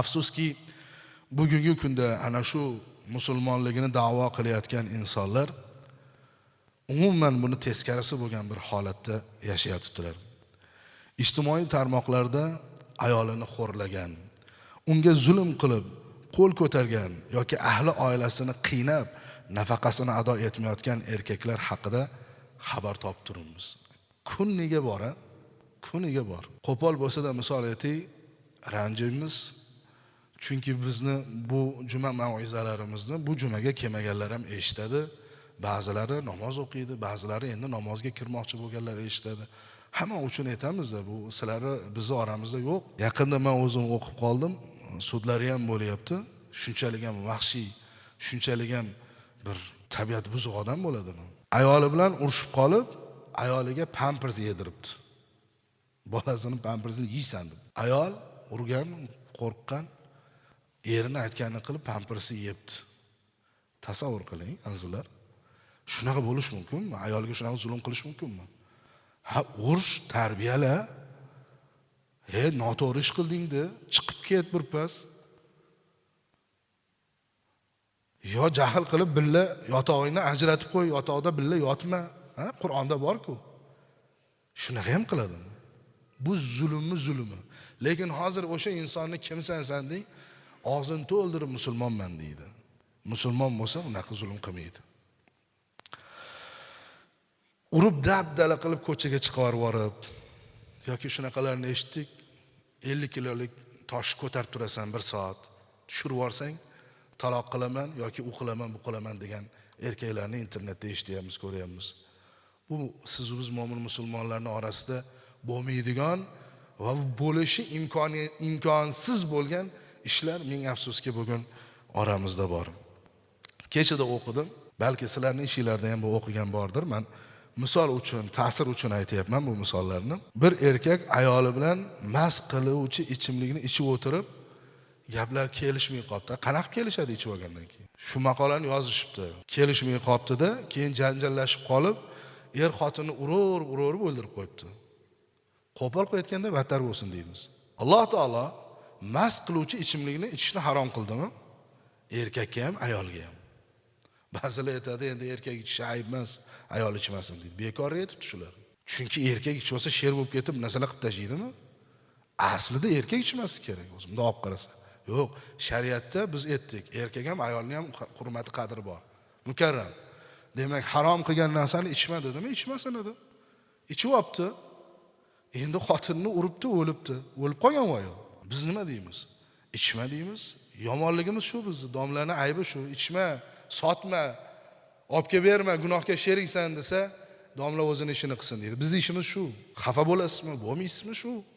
afsuski bugungi kunda ana shu musulmonligini da'vo qilayotgan insonlar umuman buni teskarisi bo'lgan bir holatda yashayotibdilar ijtimoiy tarmoqlarda ayolini xo'rlagan unga zulm qilib qo'l ko'targan yoki ahli oilasini qiynab nafaqasini ado etmayotgan erkaklar haqida xabar topib turibmiz. Kuniga bor a kuniga bor. Qo'pol bo'lsada misol aytaylik ranjiymiz chunki bizni bu juma mav'izalarimizni bu jumaga kelmaganlar ham eshitadi ba'zilari namoz o'qiydi ba'zilari endi namozga kirmoqchi bo'lganlar eshitadi hamma uchun aytamizda bu sizlarni bizni oramizda yo'q yaqinda man o'zim o'qib qoldim sudlari ham bo'lyapti shunchalik ham vahshiy shunchalik ham bir tabiat buzuq odam bo'ladimi ayoli bilan urushib qolib ayoliga pampers yediribdi. Bolasini pampersini yeysan deb ayol urgan qo'rqqan erini aytganini qilib pampersni yebdi tasavvur qiling azizlar shunaqa bo'lishi mumkinmi? Ayolga shunaqa zulm qilish mumkinmi? Ha urish tarbiyala he noto'g'ri ish qildingda chiqib ket birpas yo jahl qilib billa yotog'ingni ajratib qo'y yotog'da billa yotma ha? Qur'onda borku. Shunaqa ham qiladimi? Bu zulmni zulmi. Lekin hozir o'sha insonni kimsan san deng og'zini to'ldirib musulmonman deydi. Musulmon bo'lsa unaqa zulm qilmaydi urib dabdala qilib ko'chaga chiqarib yuborib yoki shunaqalarni eshitdik ellik kilolik tosh ko'tarib turasan bir soat tushirib yuborsang taloq qilaman yoki u qilaman bu qilaman degan erkaklarni internetda eshityapmiz ko'ryapmiz bu sizu biz mo'min musulmonlarni orasida bo'lmaydigan va bo'lishi imkoni imkonsiz bo'lgan ishlar ming afsuski bugun oramizda bor kechada o'qidim balki sizlarni ishinglarda ham bu o'qigan bordir man misol uchun ta'sir uchun aytyapman bu misollarni bir erkak ayoli bilan mast qiluvchi ichimlikni ichib o'tirib gaplar kelishmay qolibdi qanaqa kelishadi ichib olgandan keyin shu maqolani yozishibdi kelishmay qolibdida keyin janjallashib qolib er xotinni uraverib uraverib o'ldirib qo'yibdi qo'pol qilayotganda battar bo'lsin deymiz alloh taolo mast qiluvchi ichimlikni ichishni harom qildimi? Erkakka ham ayolga ham ba'zilar aytadi endi erkak ichishi ayb emas ayol ichmasin deydi. Bekorga aytibdi shular chunki erkak ichib olsa sher bo'lib ketib narsalar qilib tashlaydimi? Aslida erkak ichmasligi kerak o'zi bundoq olib qarasa yo'q shariatda biz aytdik erkak ham ayolni ham hurmati qadri bor. Mukarram. Demak harom qilgan narsani ichma dedimi? İchmasin edi. Olibdi endi xotinni uribdi o'libdi. O'lib qolgan u. ayol biz nima deymiz? Ichma deymiz. Yomonligimiz shu bizni. Domlani aybi shu. Ichma sotma olib kelib berma gunohga sheriksan desa domla o'zini ishini qilsin deydi. Bizni ishimiz shu. Xafa bo'lasizmi bo'lmaysizmi shu?